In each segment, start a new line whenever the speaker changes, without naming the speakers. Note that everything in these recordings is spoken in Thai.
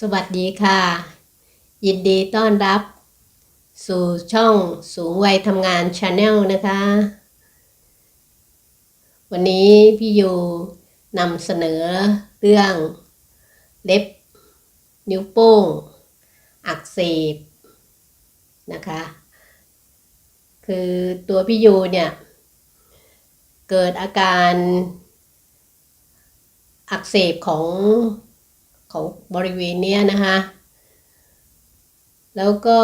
สวัสดีค่ะ ยินดีต้อนรับ สู่ช่องสูงวัยทำงานชาแนลนะคะ วันนี้พี่ยูนำเสนอเรื่องเล็บนิ้วโป้ง อักเสบนะคะ คือตัวพี่ยูเนี่ย เกิดอาการอักเสบของ ของบริเวณเนี้ยนะคะ แล้วก็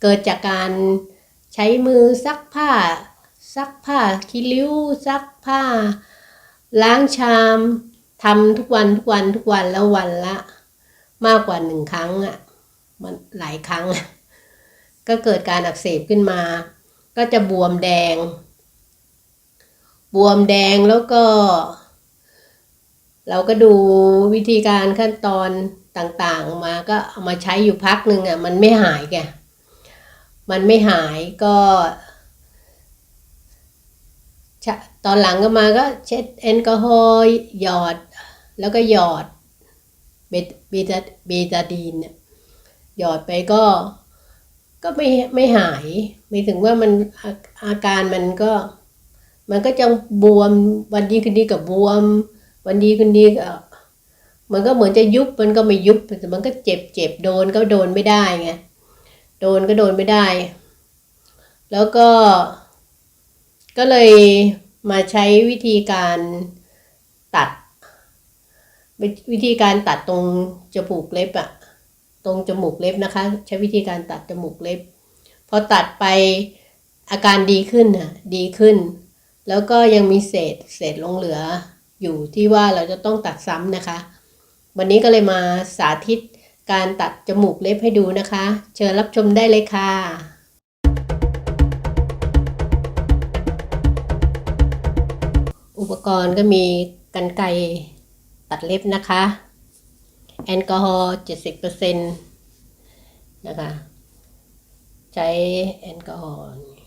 เกิดจากการใช้มือซักผ้า ซักผ้าคีริ้ว ซักผ้า ล้างชามทำทุกวันทุกวันทุกวันแล้ววันละ มากกว่าหนึ่งครั้งอะมันหลายครั้ง ก็เกิดการอักเสบขึ้นมา ก็จะบวมแดง บวมแดงแล้วก็ เราก็ดูวิธีการขั้นตอนต่างๆมาก็เอามาใช้อยู่พักหนึ่งอะมันไม่หายแกมันไม่หายก็ตอนหลังก็มาก็เช็ดแอลกอฮอล์หยอด แล้วก็หยอดเบตเบตาเบตาดีนเนี่ยหยอดไปก็ก็ไม่ไม่หายไม่ถึงว่ามันอาอาการมันก็ มันก็จะบวมวันดีคืนดีกับบวม วันดีคืนดีก็มันก็เหมือนจะยุบมันก็ไม่ยุบแต่มันก็เจ็บเจ็บโดนก็โดนไม่ได้ไงโดนก็โดนไม่ได้ แล้วก็ก็เลยมาใช้วิธีการตัด วิธีการตัดตรงจมูกเล็บอะตรงจมูกเล็บนะคะ ใช้วิธีการตัดจมูกเล็บพอตัดไปอาการดีขึ้นอะดีขึ้น แล้วก็ยังมีเศษเศษหลงเหลือ อยู่ที่ว่าเราจะต้องตัดซ้ำนะคะ วันนี้ก็เลยมาสาธิตการตัดจมูกเล็บให้ดูนะคะ เชิญรับชมได้เลยค่ะอุปกรณ์ก็มีกันไกรตัดเล็บนะคะ แอลกอฮอล์70%นะคะ ใช้แอลกอฮอล์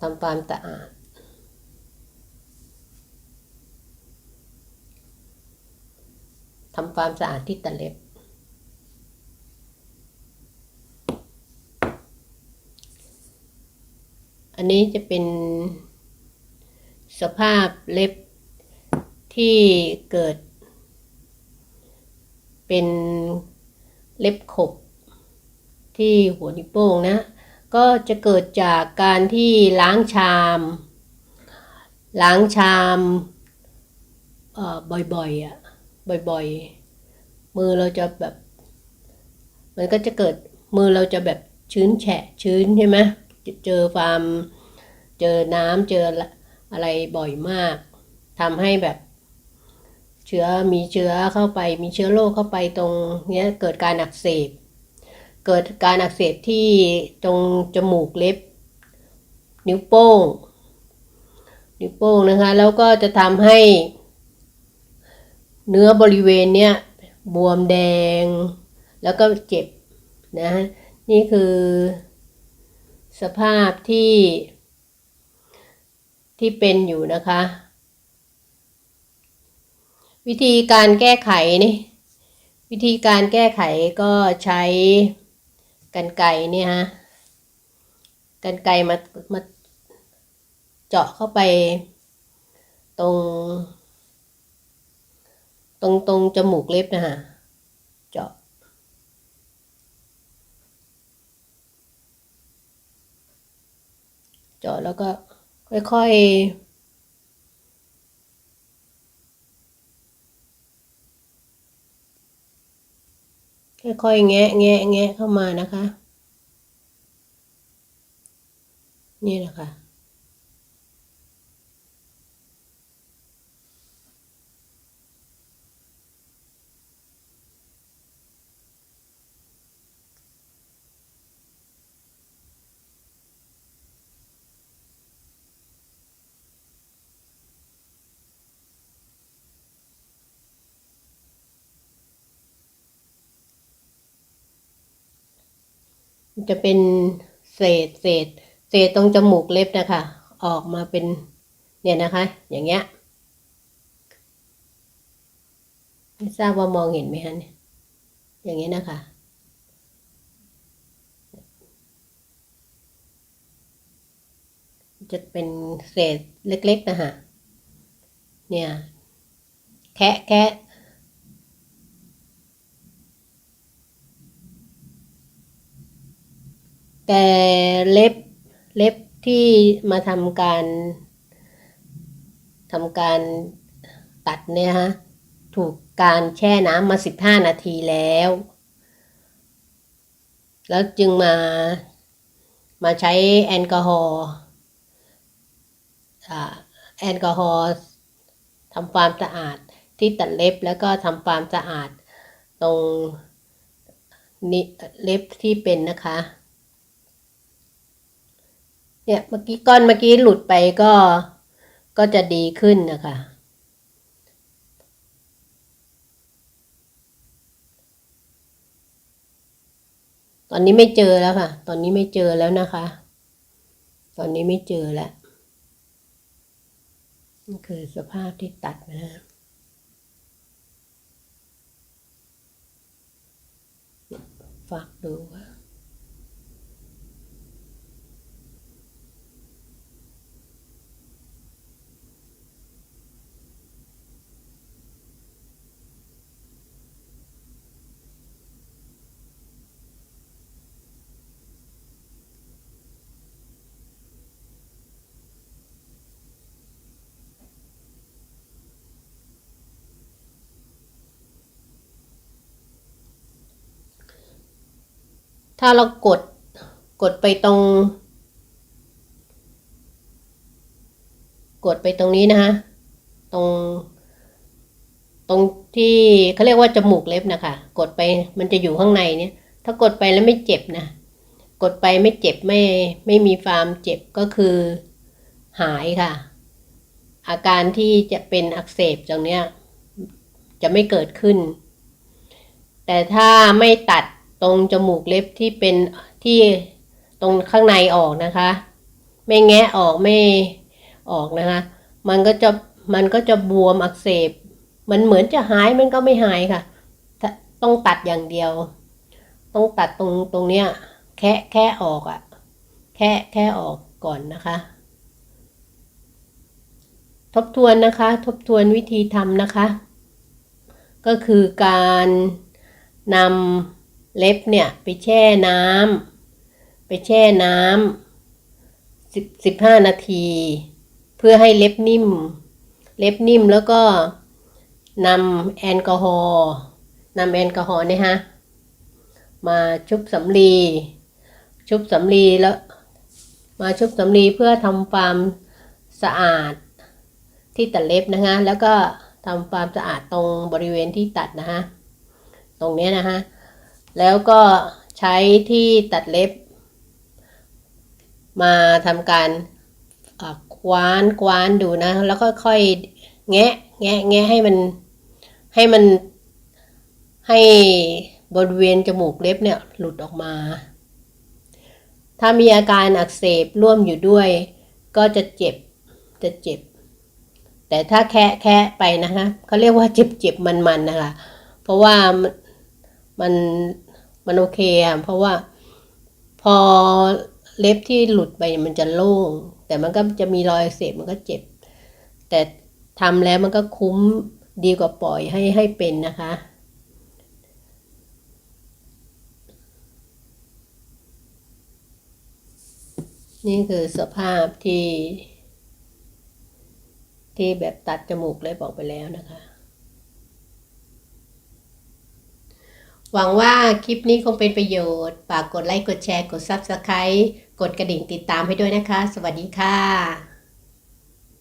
ทำความสะอาด ทำความสะอาดที่ตัดเล็บ อันนี้จะเป็นสภาพเล็บที่เกิด เป็นเล็บขบที่หัวนิ้วโป้งนะ ก็จะเกิดจากการที่ล้างชาม ล้างชามบ่อยๆอะบ่อยๆ มือเราจะแบบ มันก็จะเกิดมือเราจะแบบชื้นแฉะชื้นใช่ไหมเจอความเจอน้ำเจออะไรบ่อยมากทำให้แบบเชื้อมีเชื้อเข้าไปมีเชื้อโรคเข้าไปตรงเนี้ยเกิดการอักเสบ เกิดการอักเสบที่ตรงจมูกเล็บ นิ้วโป้ง นิ้วโป้งนะคะ แล้วก็จะทำให้ เนื้อบริเวณเนี้ยบวมแดง แล้วก็เจ็บนะนี่คือสภาพที่ที่เป็นอยู่นะคะ วิธีการแก้ไขนี่วิธีการแก้ไขก็ใช้ กันไก่เนี่ยฮะกันไก่มามาเจาะเข้าไปตรง ตรงตรงจมูกเล็บนะฮะเจาะเจาะแล้วก็ค่อยๆ ค่อยๆแงะแงะแงะเข้ามานะคะ นี่นะคะ จะเป็นเศษเศษ เศษตรงจมูกเล็บนะคะ ออกมาเป็นเนี่ยนะคะ อย่างเงี้ยไม่ทราบว่ามองเห็นไหมฮะเนี่ยอย่างเงี้ยนะคะจะเป็นเศษเล็กๆ นะฮะ เนี่ย แคะแคะ แต่เล็บเล็บที่มาทำการทำการตัดเนี่ยฮะถูกการแช่น้ำมาสิบห้านาทีแล้ว แล้วจึงมามาใช้แอลกอฮอล์แอลกอฮอล์ทำความสะอาดที่ตัดเล็บแล้วก็ทำความสะอาดตรงนิเล็บที่เป็นนะคะ เนี่ยเมื่อกี้ก้อนเมื่อกี้หลุดไปก็ก็จะดีขึ้นนะคะ ตอนนี้ไม่เจอแล้วค่ะ ตอนนี้ไม่เจอแล้วนะคะ ตอนนี้ไม่เจอแล้วนี่คือสภาพที่ตัดนะฝากดูว่า ถ้าเรากดกดไปตรง กดไปตรงนี้นะคะตรง ตรงที่เขาเรียกว่าจมูกเล็บนะคะกดไปมันจะอยู่ข้างในเนี่ย ถ้ากดไปแล้วไม่เจ็บนะกดไปไม่เจ็บไม่ไม่มีฟามเจ็บก็คือหายค่ะ อาการที่จะเป็นอักเสบตรงเนี้ยจะไม่เกิดขึ้น แต่ถ้าไม่ตัด ตรงจมูกเล็บที่เป็นที่ตรงข้างในออกนะคะ ไม่แงะออกไม่ออกนะคะ มันก็จะมันก็จะบวมอักเสบ มันเหมือนจะหายมันก็ไม่หายค่ะ ต้องตัดอย่างเดียว ต้องตัดตรงตรงเนี้ยแค่แค่ออกอะ่ะแค่แค่ออกก่อนนะคะ ทบทวนนะคะ ทบทวนวิธีทำนะคะ ก็คือการนำ เล็บเนี่ยไปแช่น้ำไปแช่น้ำสิบสิบห้านาที เพื่อให้เล็บนิ่ม เล็บนิ่มแล้วก็นำแอลกอฮอล์นำแอลกอฮอล์เนี่ยฮะมาชุบสำลีชุบสำลีแล้ว มาชุบสำลีเพื่อทำความสะอาดที่ตัดเล็บนะคะแล้วก็ทำความสะอาดตรงบริเวณที่ตัดนะคะตรงนี้นะคะ แล้วก็ใช้ที่ตัดเล็บ มาทำการคว้านคว้านดูนะ แล้วก็ค่อยแงะแงะแงะให้มันให้มันให้บริเวณจมูกเล็บเนี่ยหลุดออกมา ถ้ามีอาการอักเสบร่วมอยู่ด้วย ก็จะเจ็บจะเจ็บ แต่ถ้าแคะแคะไปนะคะเขาเรียกว่าเจ็บเจ็บมันมันนะคะ เพราะว่า มันมันโอเคอะเพราะว่าพอเล็บที่หลุดไปมันจะโล่ง แต่มันก็จะมีรอยเสบมันก็เจ็บ แต่ทำแล้วมันก็คุ้มดีกว่าปล่อยให้ให้เป็นนะคะ นี่คือสภาพที่ ที่แบบตัดจมูกเล็บอกไปแล้วนะคะ หวังว่าคลิปนี้คงเป็นประโยชน์ ฝากกดไลค์ กดแชร์ กด Subscribe กดกระดิ่งติดตามให้ด้วยนะคะ สวัสดีค่ะ